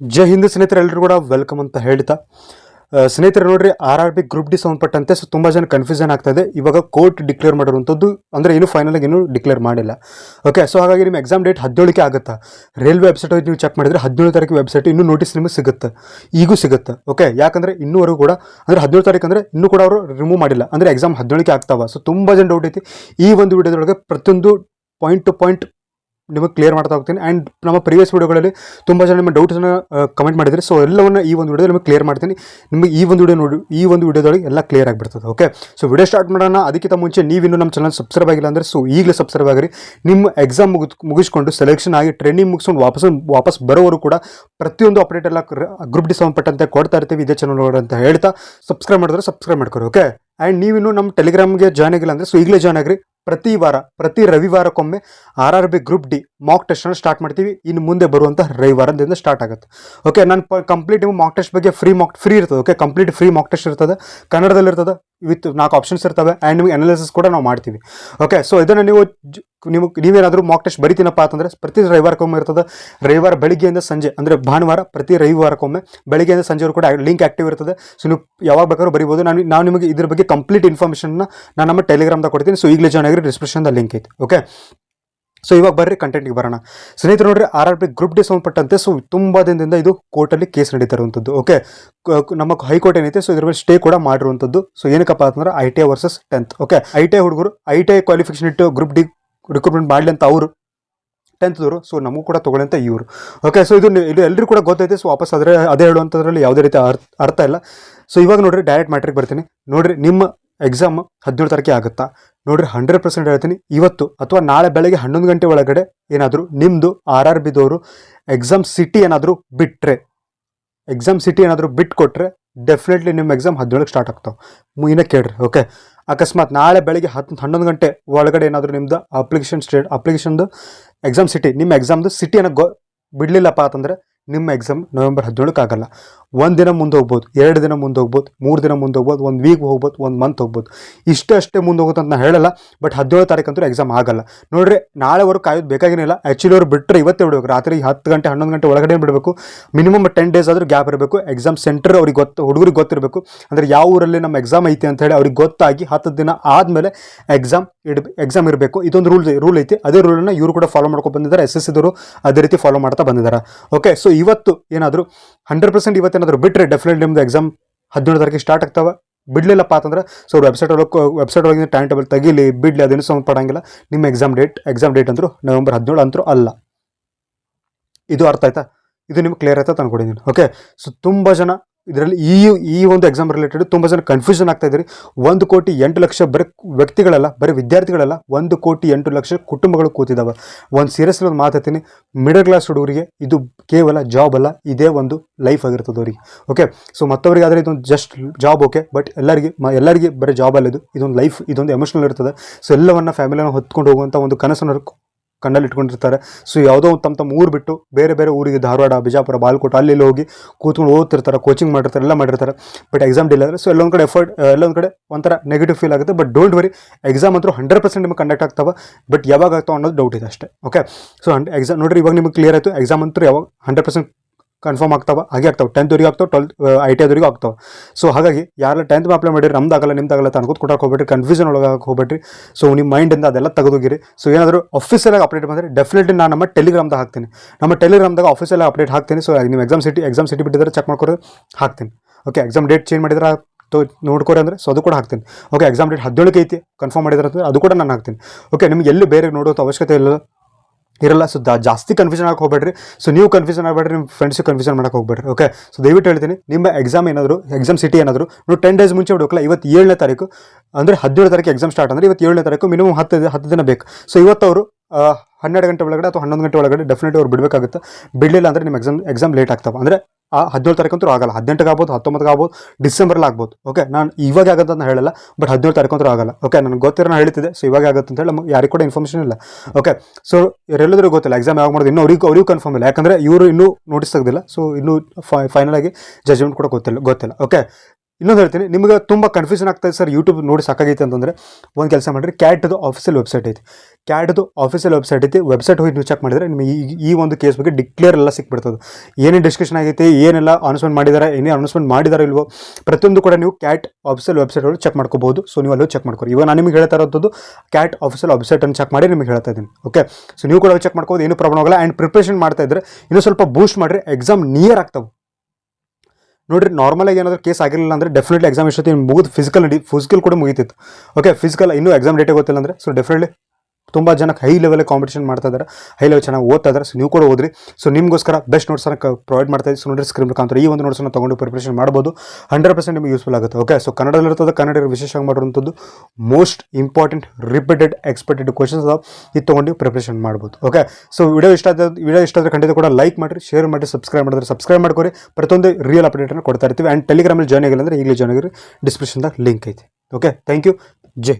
ಜೈ ಹಿಂದ್ ಸ್ನೇಹಿತರೆ ಎಲ್ಲರೂ ಕೂಡ ವೆಲ್ಕಮ್ ಅಂತ ಹೇಳ್ತಾ ಸ್ನೇಹಿತರು ಸ್ನೇಹಿತರೆ, ನೋಡ್ರಿ R R B group D ಸಂಬಂಧಪಟ್ಟಂತೆ ಸೊ ತುಂಬ ಜನ ಕನ್ಫ್ಯೂಷನ್ ಆಗ್ತಾ ಇದೆ. ಇವಾಗ ಕೋರ್ಟ್ ಡಿಕ್ಲೇರ್ ಮಾಡಿರುವಂಥದ್ದು, ಅಂದರೆ ಇನ್ನೂ ಫೈನಲ್ ಆಗಿ ಇನ್ನೂ ಡಿಕ್ಲೇರ್ ಮಾಡಿಲ್ಲ. ಓಕೆ ಸೊ ಹಾಗಾಗಿ ನಿಮ್ಮ ಎಕ್ಸಾಮ್ ಡೇಟ್ ಹದಿನೇಳಕ್ಕೆ ಆಗುತ್ತಾ? ರೈಲ್ವೆ ವೆಬ್ಸೈಟ್ ಹೋಗಿ ನೀವು ಚೆಕ್ ಮಾಡಿದರೆ ಹದಿನೇಳು ತಾರೀಕು ವೆಬ್ಸೈಟ್ ಇನ್ನೂ ನೋಟಿಸ್ ನಿಮಗೆ ಸಿಗುತ್ತೆ. ಈಗೂ ಸಿಗುತ್ತೆ. ಓಕೆ ಯಾಕಂದರೆ ಇನ್ನೂವರೆಗೂ ಕೂಡ, ಅಂದರೆ ಹದಿನೇಳು ತಾರೀಕು ಅಂದರೆ ಇನ್ನೂ ಕೂಡ ಅವರು ರಿಮೂವ್ ಮಾಡಿಲ್ಲ. ಅಂದರೆ ಎಕ್ಸಾಮ್ ಹದಿನೇಳಕ್ಕೆ ಆಗ್ತಾವ. ಸೊ ತುಂಬ ಜನ ಡೌಟ್ ಐತಿ. ಈ ಒಂದು ವಿಡಿಯೋದೊಳಗೆ ಪ್ರತಿಯೊಂದು ಪಾಯಿಂಟ್ ಟು ಪಾಯಿಂಟ್ ನಿಮಗೆ ಕ್ಲಿಯರ್ ಮಾಡ್ತಾ ಹೋಗ್ತೀನಿ. ಆ್ಯಂಡ್ ನಮ್ಮ ಪ್ರೀವಿಯಸ್ ವಿಡಿಯೋಗಳಲ್ಲಿ ತುಂಬ ಜನ ನಿಮ್ಮ ಡೌಟ್ಸನ್ನು ಕಮೆಂಟ್ ಮಾಡಿದರೆ ಸೊ ಎಲ್ಲವನ್ನು ಈ ಒಂದು ವಿಡಿಯೋದಲ್ಲಿ ನಿಮಗೆ ಕ್ಲಿಯರ್ ಮಾಡ್ತೀನಿ. ನಿಮಗೆ ಈ ಒಂದು ವಿಡಿಯೋ ನೋಡಿ, ಈ ಒಂದು ವಿಡಿಯೋದೊಳಗೆ ಎಲ್ಲ ಕ್ಲಿಯರ್ ಆಗಿಬಿಡ್ತದೆ ಓಕೆ ಸೊ ವಿಡಿಯೋ ಸ್ಟಾರ್ಟ್ ಮಾಡೋಣ. ಅದಕ್ಕಿಂತ ಮುಂಚೆ ನೀವಿನ್ನೂ ನಮ್ಮ ಚಾನಲ್ ಸಬ್ಸ್ಕ್ರೈಬ್ ಆಗಿಲ್ಲ ಅಂದರೆ ಸೊ ಈಗಲೇ ಸಬ್ಸ್ಕ್ರೈಬ್ ಆಗಿರಿ. ನಿಮ್ಮ ಎಕ್ಸಾಮ್ ಮುಗಿಸ್ ಮುಗಿಸ್ಕೊಂಡು ಸೆಲೆಕ್ಷನ್ ಆಗಿ ಟ್ರೈನಿಂಗ್ ಮುಗಿಸ್ಕೊಂಡು ವಾಪಸ್ ವಾಪಸ್ ಬರೋವರು ಕೂಡ ಪ್ರತಿಯೊಂದು ಅಪ್ಡೇಟ್ ಎಲ್ಲ ಗ್ರೂಪ್ ಡಿ ಸಂಬಂಧಪಟ್ಟಂತೆ ಕೊಡ್ತಾ ಇರ್ತೀವಿ. ಇದೇ ಚಾನಲ್ ಅಂತ ಹೇಳ್ತಾ ಸಬ್ಸ್ಕ್ರೈಬ್ ಮಾಡಿದ್ರೆ ಸಬ್ಸ್ಕ್ರೈಬ್ ಮಾಡ್ಕೊರಿ ಓಕೆ ಆ್ಯಂಡ್ ನೀವಿನ್ನು ನಮ್ಮ ಟೆಲಿಗ್ರಾಮ್ಗೆ ಜಾಯ್ನ್ ಆಗಿಲ್ಲ ಅಂದರೆ ಸೊ ಈಗಲೇ ಜಾಯ್ನ್ ಆಗಿರಿ. ಪ್ರತಿ ವಾರ ಪ್ರತಿ ರವಿವಾರಕ್ಕೊಮ್ಮೆ R R B group D mock ಟೆಸ್ಟನ್ನು start ಮಾಡ್ತೀವಿ. ಇನ್ನು ಮುಂದೆ ಬರುವಂಥ ರವಿವಾರದಿಂದ ಸ್ಟಾರ್ಟ್ ಆಗುತ್ತೆ. ಓಕೆ ನಾನು ಕಂಪ್ಲೀಟ್ ನೀವು ಮಾಕ್ ಟೆಸ್ಟ್ ಬಗ್ಗೆ ಫ್ರೀ ಮಾಕ್ ಫ್ರೀ ಇರ್ತದೆ okay complete free mock test ಇರ್ತದೆ, ಕನ್ನಡದಲ್ಲಿ ಇರ್ತದೆ ವಿತ್ ನಾಲ್ಕು ಆಪ್ಷನ್ಸ್ ಇರ್ತವೆ ಆ್ಯಂಡ್ ನಿಮಗೆ ಅನಾಲಿಸಿಸ್ ಕೂಡ ನಾವು ಮಾಡ್ತೀವಿ. ಓಕೆ ಸೊ ಇದನ್ನು ನೀವು ನಿಮಗೆ ನೀವು ನೀವೇನಾದರೂ ಮಾಕ್ ಟೆಸ್ಟ್ ಬರಿತೀನಪ್ಪ ಅಂತಂದರೆ, ಪ್ರತಿ ರವಿವಾರಕ್ಕೊಮ್ಮೆ ಇರ್ತದೆ. ರವಿವಾರ ಬೆಳಿಗ್ಗೆಯಿಂದ ಸಂಜೆ, ಅಂದರೆ ಭಾನುವಾರ ಪ್ರತಿ ರವಿವಾರಕ್ಕೊಮ್ಮೆ ಬೆಳಿಗ್ಗೆಯಿಂದ ಸಂಜೆವರೆಗೂ ಕೂಡ ಲಿಂಕ್ ಆ್ಯಕ್ಟಿವ್ ಇರ್ತದೆ. ಸೊ ನೀವು ಯಾವಾಗ ಬೇಕಾದ್ರೂ ಬರಿಬೋದು. ನಾನು ನಾವು ನಿಮಗೆ ಇದ್ರ ಬಗ್ಗೆ ಕಂಪ್ಲೀಟ್ ಇನ್ಫಾರ್ಮೇಷನ್ನ ನಾನು ನಮ್ಮ ಟೆಲಿಗ್ರಾಮ್ದಾಗ ಕೊಡ್ತೀನಿ. ಸೊ ಈಗಲೇ ಜಾಯ್ನ್ ಆಗಿರೋ ಡಿಸ್ಕ್ರಿಪ್ಷನ್ದ ಲಿಂಕ್ ಐತೆ ಓಕೆ ಸೊ ಇವಾಗ ಬರ್ರಿ ಕಂಟೆಂಟ್ಗೆ ಬರೋಣ. ಸ್ನೇಹಿತರು ನೋಡ್ರಿ R R B group D ಸಂಬಂಧಪಟ್ಟಂತೆ ಸೊ ತುಂಬ ದಿನದಿಂದ ಇದು ಕೋರ್ಟಲ್ಲಿ ಕೇಸ್ ನಡೀತಾ ಇರುವಂಥದ್ದು ಓಕೆ ನಮ್ಮ ಹೈಕೋರ್ಟ್ ಏನೈತೆ ಸೊ ಇದ್ರ ಮೇಲೆ ಸ್ಟೇ ಕೂಡ ಮಾಡಿರುವಂಥದ್ದು ಸೊ ಏನಕ್ಕಪ್ಪ ಅಂತಂದ್ರೆ I T I versus tenth okay I T I ಹುಡುಗರು ಐ ಟಿ ಐ ಕ್ವಾಲಿಫಿಕೇಶನ್ ಇಟ್ಟು ಗ್ರೂಪ್ ಡಿ ರಿಕ್ರೂಟ್ಮೆಂಟ್ ಮಾಡಲಿ ಅಂತ ಅವರು ಟೆಂತ್ದವರು ಸೊ ನಮಗೂ ಕೂಡ ತೊಗೊಳ್ಳಿ ಅಂತ ಇವರು ಓಕೆ ಸೊ ಇದು ಇದು ಎಲ್ಲರೂ ಕೂಡ ಗೊತ್ತೈತೆ ಸೊ ವಾಪಸ್ ಆದರೆ ಅದೇ ಹೇಳುವಂಥದ್ರಲ್ಲಿ ಯಾವುದೇ ರೀತಿ ಅರ್ಥ ಅರ್ಥ ಇಲ್ಲ. ಸೊ ಇವಾಗ ನೋಡ್ರಿ ಡೈರೆಕ್ಟ್ ಮ್ಯಾಟ್ರಿಗೆ ಬರ್ತೀನಿ. ನೋಡ್ರಿ, ನಿಮ್ಮ ಎಕ್ಸಾಮ್ ಹದಿನೇಳು ತಾರೀಕಿಗೆ ಆಗುತ್ತಾ? ನೋಡ್ರಿ ಹಂಡ್ರೆಡ್ ಪರ್ಸೆಂಟ್ ಹೇಳ್ತೀನಿ. ಇವತ್ತು ಅಥವಾ ನಾಳೆ ಬೆಳಗ್ಗೆ ಹನ್ನೊಂದು ಗಂಟೆ ಒಳಗಡೆ ಏನಾದರೂ ನಿಮ್ಮದು ಆರ್ ಆರ್ ಬಿದವರು ಎಕ್ಸಾಮ್ ಸಿಟಿ ಏನಾದರೂ ಬಿಟ್ಟರೆ ಎಕ್ಸಾಮ್ ಸಿಟಿ ಏನಾದರೂ ಬಿಟ್ಟು ಕೊಟ್ಟರೆ ಡೆಫಿನೆಟ್ಲಿ ನಿಮ್ಮ ಎಕ್ಸಾಮ್ ಹದಿನೇಳಕ್ಕೆ ಸ್ಟಾರ್ಟ್ ಆಗ್ತಾವೆ. ಮುಗಿನ ಕೇಳ್ರಿ ಓಕೆ ಅಕಸ್ಮಾತ್ ನಾಳೆ ಬೆಳಗ್ಗೆ ಹತ್ತು ಹನ್ನೊಂದು ಗಂಟೆ ಒಳಗಡೆ ಏನಾದರೂ ನಿಮ್ಮದು ಅಪ್ಲಿಕೇಶನ್ ಸ್ಟೇಟ್ ಅಪ್ಲಿಕೇಶನ್ದು ಎಕ್ಸಾಮ್ ಸಿಟಿ ನಿಮ್ಮ ಎಕ್ಸಾಮ್ದು ಸಿಟಿ ಗೊ ಬಿಡಲಿಲ್ಲಪ್ಪ ಅಂತಂದರೆ ನಿಮ್ಮ ಎಕ್ಸಾಮ್ ನವೆಂಬರ್ ಹದಿನೇಳಕ್ಕೆ ಆಗಲ್ಲ. ಒಂದು ದಿನ ಮುಂದೆ ಹೋಗ್ಬೋದು, ಎರಡು ದಿನ ಮುಂದೆ ಹೋಗ್ಬೋದು, ಮೂರು ದಿನ ಮುಂದೆ ಹೋಗ್ಬೋದು, ಒಂದು ವೀಕ್ ಹೋಗ್ಬೋದು, ಒಂದು ಮಂತ್ ಹೋಗ್ಬೋದು. ಇಷ್ಟೇ ಅಷ್ಟೇ ಮುಂದೆ ಹೋಗುತ್ತೆ ಅಂತ ನಾನು ಹೇಳಲ್ಲ ಬಟ್ ಹದಿನೇಳು ತಾರೀಕು ಅಂತೂ ಎಕ್ಸಾಮ್ ಆಗಲ್ಲ. ನೋಡ್ರಿ ನಾಳೆವರೆಗೂ ಕಾಯೋದು ಬೇಕಾಗಿಲ್ಲ ಆ್ಯಕ್ಚುಲಿ ಅವ್ರು ಬಿಟ್ಟರೆ ಇವತ್ತೇ ಬಿಡಬೇಕು. ರಾತ್ರಿ ಹತ್ತು ಗಂಟೆ, ಹನ್ನೊಂದು ಗಂಟೆ ಒಳಗಡೆ ಬಿಡಬೇಕು. ಮಿನಿಮಮ್ ಟೆನ್ ಡೇಸ್ ಆದರೂ ಗ್ಯಾಪ್ ಇರಬೇಕು. ಎಕ್ಸಾಮ್ ಸೆಂಟರ್ ಅವ್ರಿಗೆ ಗೊತ್ತು ಹುಡುಗರಿಗೆ ಗೊತ್ತಿರಬೇಕು. ಅಂದರೆ ಯಾವ ಊರಲ್ಲಿ ನಮ್ಮ ಎಕ್ಸಾಮ್ ಐತಿ ಅಂತ ಹೇಳಿ ಅವ್ರಿಗೆ ಗೊತ್ತಾಗಿ ಹತ್ತು ದಿನ ಆದಮೇಲೆ ಎಕ್ಸಾಮ್ ಇಡ್ ಎಕ್ಸಾಮ್ ಇರಬೇಕು. ಇದೊಂದು ರೂಲ್ ರೂಲ್ ಐತಿ. ಅದೇ ರೂಲನ್ನು ಇವರು ಕೂಡ ಫಾಲೋ ಮಾಡ್ಕೊಂಡು ಬಂದಿದ್ದಾರೆ. ಎಸ್ ಎಸ್ ಸಿದವರು ಅದೇ ರೀತಿ ಫಾಲೋ ಮಾಡ್ತಾ ಬಂದಿದ್ದಾರೆ. ಓಕೆ ಸೊ ಇವತ್ತು ಏನಾದರೂ ಹಂಡ್ರೆಡ್ ಪರ್ಸೆಂಟ್ ಇವತ್ತೇನಾದರೂ ಬಿಟ್ಟರೆ ಡೆಫಿನೆಟ್ ನಿಮ್ಮದು ಎಕ್ಸಾಮ್ ಹದಿನೇಳು ತಾರೀಕು ಸ್ಟಾರ್ಟ್ ಆಗ್ತಾವೆ. ಬಿಡಲಿಲ್ಲಪ್ಪ ಅಂತಂದ್ರೆ ಸೊ ವೆಬ್ಸೈಟ್ ಒಳಗೆ ವೆಬ್ಸೈಟ್ ಒಳಗಿನ ಟೈಮ್ ಟೇಬಲ್ ತೆಗಿಲಿ, ಬಿಡಲಿ, ಅದೇನು ಸಂಬಂಧಪಡಂಗಿಲ್ಲ ನಿಮ್ಮ ಎಕ್ಸಾಮ್ ಡೇಟ್ ಎಕ್ಸಾಮ್ ಡೇಟ್ ಅಂದರು ನವೆಂಬರ್ ಹದಿನೇಳು ಅಂತರೂ ಅಲ್ಲ. ಇದು ಅರ್ಥ ಆಯ್ತಾ? ಇದು ನಿಮ್ಗೆ ಕ್ಲಿಯರ್ ಆಯ್ತಾ ತಂದ್ಕೊಡಿದ್ದೀನಿ ಓಕೆ ಸೊ ತುಂಬ ಜನ ಇದರಲ್ಲಿ ಈ ಈ ಒಂದು ಎಕ್ಸಾಮ್ ರಿಲೇಟೆಡ್ ತುಂಬ ಜನ ಕನ್ಫ್ಯೂಷನ್ ಆಗ್ತಾ ಇದ್ರಿ ಒಂದು ಕೋಟಿ ಎಂಟು ಲಕ್ಷ ಬರೀ ವ್ಯಕ್ತಿಗಳಲ್ಲ, ಬರೀ ವಿದ್ಯಾರ್ಥಿಗಳಲ್ಲ, ಒಂದು ಕೋಟಿ ಎಂಟು ಲಕ್ಷ ಕುಟುಂಬಗಳು ಕೂತಿದ್ದಾವೆ ಒಂದು ಸೀರಿಯಸ್ಲಿ ಒಂದು ಮಾತಾಡ್ತೀನಿ ಮಿಡಲ್ ಕ್ಲಾಸ್ ಹುಡುಗರಿಗೆ ಇದು ಕೇವಲ ಜಾಬ್ ಅಲ್ಲ, ಇದೇ ಒಂದು ಲೈಫ್ ಆಗಿರ್ತದೆ ಅವರಿಗೆ. ಓಕೆ ಸೊ ಮತ್ತವರಿಗೆ ಆದರೆ ಇದೊಂದು ಜಸ್ಟ್ ಜಾಬ್ ಓಕೆ ಬಟ್ ಎಲ್ಲರಿಗೆ, ಮ, ಎಲ್ಲರಿಗೆ ಬರೀ ಜಾಬ್ ಇದು. ಇದೊಂದು ಲೈಫ್ ಇದೊಂದು ಎಮೋಷನಲ್ ಇರ್ತದೆ. ಸೊ ಎಲ್ಲವನ್ನ ಫ್ಯಾಮಿಲಿಯನ್ನು ಹೊತ್ಕೊಂಡು ಹೋಗುವಂಥ ಒಂದು ಕನಸನ್ನು ಕಣ್ಣಲ್ಲಿ ಇಟ್ಕೊಂಡಿರ್ತಾರೆ. ಸೊ ಯಾವುದೋ ಒಂದು ತಮ್ಮ ತಮ್ಮ ಊರು ಬಿಟ್ಟು ಬೇರೆ ಬೇರೆ ಊರಿಗೆ ಧಾರವಾಡ, ಬಿಜಾಪುರ, ಬಾಲ್ಕೋಟ ಅಲ್ಲಿ ಹೋಗಿ ಕೂತ್ಕೊಂಡು ಓದ್ತಿರ್ತಾರೆ ಕೋಚಿಂಗ್ ಮಾಡಿರ್ತಾರೆ, ಎಲ್ಲ ಮಾಡಿರ್ತಾರೆ. ಬಟ್ ಎಕ್ಸಾಮ್ ಡಿಲ್ ಆದರೆ ಸೊ ಎಲ್ಲೊಂದು ಕಡೆ ಎಫರ್ಟ್ ಎಲ್ಲೊಂದು ಕಡೆ ಒಂಥರ ನೆಗೆಟಿವ್ ಫೀಲ್ ಆಗುತ್ತೆ. ಬಟ್ ಡೋಂಟ್ ವರಿ ಎಕ್ಸಾಮ್ ಅಂತೂ ಹಂಡ್ರೆಡ್ ಪರ್ಸೆಂಟ್ ನಿಮಗೆ ಕಂಡಕ್ಟ್ ಆಗ್ತಾವೆ. ಬಟ್ ಯಾವಾಗ ಆಗ್ತಾವೆ ಅನ್ನೋದು ಡೌಟ್ ಇದೆ ಅಷ್ಟೇ. ಓಕೆ ಸೊ ಎಕ್ಸಾಮ್ ನೋಡಿರಿ ಇವಾಗ ನಿಮಗೆ ಕ್ಲಿಯರ್ ಆಯಿತು. ಎಕ್ಸಾಮ್ ಅಂತೂ ಯಾವಾಗ ಹಂಡ್ರೆಡ್ ಪರ್ಸೆಂಟ್ ಕನ್ಫರ್ಮ್ ಆಗ್ತಾವ, ಹಾಗೆ ಆಗ್ತಾವೆ. ಟೆಂತ್ವರೆಗೂ ಆಗ್ತಾವೆ ಟ್ವೆಲ್ ಐ ಟಿ ಐದವರೆಗೂ ಆಗ್ತಾವೆ. ಸೊ ಹಾಗಾಗಿ ಯಾರೆಲ್ಲ ಟೆಂತ್ ಅಪ್ಲೈ ಮಾಡಿರಿ, ನಮ್ದು ಆಗಲ್ಲ, ನಿಮ್ದು ಆಗಲ್ಲ ಅನ್ಕೋತ ಕೊಡಕ್ಕೆ ಹೋಗ್ಬೇಡ್ರಿ ಕನ್ಫ್ಯೂಷನ್ ಒಳಗೆ ಹೋಗ್ಬೇಡ್ರಿ. ಸೊ ನಿಮ್ಮ ಮೈಂಡಿಂದ ಅದೆಲ್ಲ ತೆಗೆದೋಗಿರಿ. ಸೊ ಏನಾದರೂ ಆಫೀಸಲ್ಲಿ ಅಪ್ಡೇಟ್ ಬಂದರೆ ಡೆಫಿನೆಟ್ಲಿ ನಾನು ನಮ್ಮ ಟೆಲಿಗ್ರಾಮ್ದಾಗ ಹಾಕ್ತೀನಿ. ನಮ್ಮ ಟೆಲಿಗ್ರಾಮ್ದಾಗ ಆಫೀಸಲ್ಲಿ ಅಪ್ಡೇಟ್ ಹಾಕ್ತೀನಿ. ಸೊ ನಿಮ್ಮ ಎಕ್ಸಾಮ್ ಸಿಟಿ ಎಕ್ಸಾಮ್ ಸಿಟಿ ಬಿಟ್ಟಿದ್ರೆ ಚೆಕ್ ಮಾಡ್ಕೊಡ್ರೆ ಹಾಕ್ತೀನಿ. ಓಕೆ ಎಕ್ಸಾಮ್ ಡೇಟ್ ಚೇಂಜ್ ಮಾಡಿದ್ರೆ ತೋ, ನೋಡ್ಕೊರಿ ಅಂದರೆ, ಸೊ, ಅದು ಕೂಡ ಹಾಕ್ತೀನಿ. ಓಕೆ ಎಕ್ಸಾಮ್ ಡೇಟ್ ಹದಿನೇಳಕ್ಕೆ ಐತಿ ಕನ್ಫರ್ಮ್ ಮಾಡಿದ್ರೆ ಅದು ಕೂಡ ನಾನು ಹಾಕ್ತೀನಿ. ಓಕೆ ನಿಮ್ಗೆ ಎಲ್ಲಿ ಬೇರೆ ನೋಡೋದು ಅವಶ್ಯಕತೆ ಇಲ್ಲ. ಇರಲ್ಲ. ಸೊ ಜಾಸ್ತಿ ಕನ್ಫ್ಯೂಷನ್ ಆಗಕ್ಕೆ ಹೋಗ್ಬೇಡ್ರಿ. ಸೊ ನೀವು ಕನ್ಫ್ಯೂಷನ್ ಆಗಬೇಡ್ರಿ ನಿಮ್ಮ ಫ್ರೆಂಡ್ಸಿಗೆ ಕನ್ಫ್ಯೂಷನ್ ಮಾಡಕ್ಕೆ ಹೋಗ್ಬೇಡ್ರಿ. ಓಕೆ ಸೊ ದಯವಿಟ್ಟು ಹೇಳ್ತೀನಿ, ನಿಮ್ಮ ಎಕ್ಸಾಮ್ ಏನಾದರೂ ಎಕ್ಸಾಮ್ ಸಿಟಿ ಏನಾದರೂ, ನೀವು ಟೆನ್ ಡೇಸ್ ಮುಂಚೆ ಹುಡುಕಲ್ಲ ಇವತ್ತು ಏಳನೇ ತಾರೀಕು, ಅಂದರೆ ಹದಿನೇಳು ತಾರೀಕು ಎಕ್ಸಾಮ್ ಸ್ಟಾರ್ಟ್ ಅಂದರೆ ಇವತ್ತು ಏಳನೇ ತಾರೀಕು ಮಿನಿಮಮ್ ಹತ್ತು ಹತ್ತು ದಿನ ಬೇಕು. ಸೊ ಇವತ್ತು ಅವರು ಹನ್ನೆರಡು ಗಂಟೆ ಒಳಗಡೆ ಅಥವಾ ಹನ್ನೊಂದು ಗಂಟೆ ಒಳಗಡೆ ಡೆಫಿನೆಟ್ ಅವ್ರು ಬಿಡಬೇಕಾಗುತ್ತೆ. ಬಿಡಲಿಲ್ಲ ಅಂದರೆ ನಿಮ್ಮ ಎಕ್ಸಾಮ್ ಎಕ್ಸಾಮ್ ಲೇಟ್ ಆಗ್ತಾವೆ. ಅಂದರೆ ಆ ಹದಿನೇಳು ತಾರೀಕು ಅಂತೂ ಆಗಲ್ಲ. ಹದಿನೆಂಟಿಗೆ ಆಗ್ಬೋದು, ಹತ್ತೊಂಬತ್ತಕ್ಕೆ ಆಗ್ಬೋದು ಡಿಸೆಂಬರ್ಲಿ ಆಗ್ಬೋದು. ಓಕೆ ನಾನು ಇವಾಗ ಆಗುತ್ತೆ ಅಂತ ಹೇಳಲ್ಲ ಬಟ್ ಹದಿನೇಳು ತಾರೀಕು ಅಂತೂ ಆಗಲ್ಲ. ಓಕೆ ನನಗೆ ಗೊತ್ತಿರೋ ನಾನು ಹೇಳ್ತಿದ್ದೆ ಸೊ ಇವಾಗ ಆಗುತ್ತೆ ಅಂತ ಹೇಳಿ ನಮಗೆ ಯಾರಿಗೂ ಕೂಡ ಇನ್ಫಾರ್ಮೇಷನ್ ಇಲ್ಲ. ಓಕೆ ಸೊ ಎಲ್ಲದರೂ ಗೊತ್ತಿಲ್ಲ ಎಕ್ಸಾಮ್ ಯಾವಾಗ ಮಾಡೋದು, ಇನ್ನೂ ಅವ್ರಿಗೂ ಅವ್ರಿಗೂ ಕನ್ಫರ್ಮ್ ಇಲ್ಲ. ಯಾಕಂದರೆ ಇವರು ಇನ್ನೂ ನೋಟಿಸ್ ತೆಗೆದಿಲ್ಲ ಸೊ ಇನ್ನೂ ಫೈನಲ್ ಆಗಿ ಜಜ್ಮೆಂಟ್ ಕೂಡ ಗೊತ್ತಿಲ್ಲ ಗೊತ್ತಿಲ್ಲ. ಓಕೆ ಇನ್ನೊಂದು ಹೇಳ್ತೀನಿ, ನಿಮಗೆ ತುಂಬ ಕನ್ಫ್ಯೂಷನ್ ಆಗ್ತಾಯಿದೆ ಸರ್ ಯೂಟ್ಯೂಬ್ ನೋಡಿ ಸಾಕಾಗೈತೆ ಅಂತಂದರೆ, ಒಂದು ಕೆಲಸ ಮಾಡಿರಿ ಕ್ಯಾಟ್ದು ಆಫೀಸಿಯಲ್ ವೆಬ್ಸೈಟ್ ಐತಿ. ಕ್ಯಾಟ್ದು ಆಫೀಸಿಯಲ್ ವೆಬ್ಸೈಟ್ ಐತಿ ವೆಬ್ಸೈಟ್ ಹೋಗಿ ನೀವು ಚೆಕ್ ಮಾಡಿದರೆ ನಿಮಗೆ ಈ ಒಂದು ಕೇಸ್ ಬಗ್ಗೆ ಡಿಕ್ಲೇರ್ ಎಲ್ಲ ಸಿಕ್ಬಿಡ್ತದೆ. ಏನೇನು ಡಿಸ್ಕಷನ್ ಆಗೈತೆ, ಏನೆಲ್ಲ ಅನೌನ್ಸ್ಮೆಂಟ್ ಮಾಡಿದ್ದಾರೆ ಏನೇ ಅನೌನ್ಸ್ಮೆಂಟ್ ಮಾಡಿದಾರೋ ಇಲ್ವೋ, ಪ್ರತಿಯೊಂದು ಕೂಡ ನೀವು ಕ್ಯಾಟ್ ಆಫೀಸಿಯಲ್ ವೆಬ್ಸೈಟ್ ಚೆಕ್ ಮಾಡ್ಕೋಬಹುದು ಸೊ ನೀವು ಅಲ್ಲೂ ಚೆಕ್ ಮಾಡ್ಕೊರಿ. ಇವಾಗ ನಾನು ನಿಮಗೆ ಹೇಳ್ತಾ ಇರೋದು ಕ್ಯಾಟ್ ಆಫೀಸಿಯಲ್ ವೆಬ್ಸೈಟನ್ನು ಚೆಕ್ ಮಾಡಿ ನಿಮಗೆ ಹೇಳ್ತಾ ಇದ್ದೀನಿ ಓಕೆ ಸೊ ನೀವು ಕೂಡ ಚೆಕ್ ಮಾಡ್ಕೋಬೋದು, ಏನು ಪ್ರಾಬ್ಲಮ್ ಆಗಲ್ಲ. ಆ್ಯಂಡ್ ಪ್ರಿಪ್ರೇಷನ್ ಮಾಡ್ತಾ ಇದ್ದರೆ ಇನ್ನೂ ಸ್ವಲ್ಪ ಬೂಸ್ಟ್ ಮಾಡಿರಿ ಎಕ್ಸಾಮ್ ನಿಯರ್ ಆಗ್ತಾವೆ. ನೋಡ್ರಿ ನಾರ್ಮಲಾಗಿ ಏನಾದರೂ ಕೇಸ್ ಆಗಿರಲಿಲ್ಲ ಅಂದರೆ ಡೆಫಿನೆಟ್ಲಿ ಎಕ್ಸಾಮ್ ಎಷ್ಟೊತ್ತಿ ಮುಗಿದು ಫಿಸಿಕಲ್ ಫಿಸಿಕಲ್ ಕೂಡ ಮುಗಿತಿತ್ತು. ಓಕೆ ಫಿಸಿಕಲ್ ಇನ್ನೂ ಎಕ್ಸಾಮ್ ಡೇಟೇ ಗೊತ್ತಿಲ್ಲ ಅಂದರೆ ಸೊ ಡೆಫಿನೆಟ್ಲಿ ತುಂಬ ಜನಕ್ಕೆ ಹೈ ಲೆವೆಲ್ ಕಾಂಪಿಟೇಷನ್ ಮಾಡ್ತಾ ಇದ್ದಾರೆ ಹೈ ಲೆವೆಲ್ ಚೆನ್ನಾಗಿ ಓದ್ತಾ ಇದ್ದಾರೆ ಸೊ ನೀವು ಕೂಡ ಓದ್ರಿ. ಸೊ ನಿಮಗೋಸ್ಕರ ಬೆಸ್ಟ್ ನೋಟ್ಸನ್ನು ಪ್ರೊವೈಡ್ ಮಾಡ್ತಾ ಇದ್ದೀವಿ ಸೊ ನೋಡಿ ಸ್ಕ್ರೀನ್ ಮುಖಾಂತರ ಈ ಒಂದು ನೋಟ್ಸನ್ನು ತೊಗೊಂಡು ಪ್ರಿಪ್ರೇಷನ್ ಮಾಡ್ಬೋದು ಹಂಡ್ರೆಡ್ ಪರ್ಸೆಂಟ್ ನಿಮಗೆ ಯೂಸ್ಫುಲ್ ಆಗುತ್ತೆ. ಓಕೆ ಸೊ ಕನ್ನಡದಲ್ಲಿರ್ತದೆ ಕನ್ನಡಿಗರು ವಿಶೇಷವಾಗಿ ಮಾಡುವಂಥದ್ದು most important repeated expected questions ಅದಾವೆ. ಇದು ತೊಗೊಂಡು ಪ್ರಿಪ್ರೇಷನ್ ಮಾಡ್ಬೋದು ಓಕೆ ಸೊ ವಿಡಿಯೋ ಇಷ್ಟ ಆದ ವಿಡಿಯೋ ಇಷ್ಟ ಆದರೆ ಖಂಡಿತ ಕೂಡ ಲೈಕ್ ಮಾಡಿರಿ ಶೇರ್ ಮಾಡಿ ಸಬ್ಸ್ಕ್ರೈಬ್ ಮಾಡಿದ್ರೆ ಸಬ್ಸ್ಕ್ರೈಬ್ ಮಾಡ್ಕೊರಿ. ಪ್ರತಿಯೊಂದು ರಿಯಲ್ ಅಪ್ಡೇಟನ್ನು ಕೊಡ್ತಾ ಇರ್ತೀವಿ. ಆ್ಯಂಡ್ ಟೆಲಿಗ್ರಾಮಲ್ಲಿ ಜಾಯ್ನ್ ಆಗಿಲ್ಲ ಅಂದರೆ ಈಗಲೇ ಜಾಯ್ನ್ ಆಗಿರಿ. ಡಿಸ್ಕ್ರಿಪ್ಷನ್ದಾಗ ಲಿಂಕ್ ಐತಿ. Okay thank you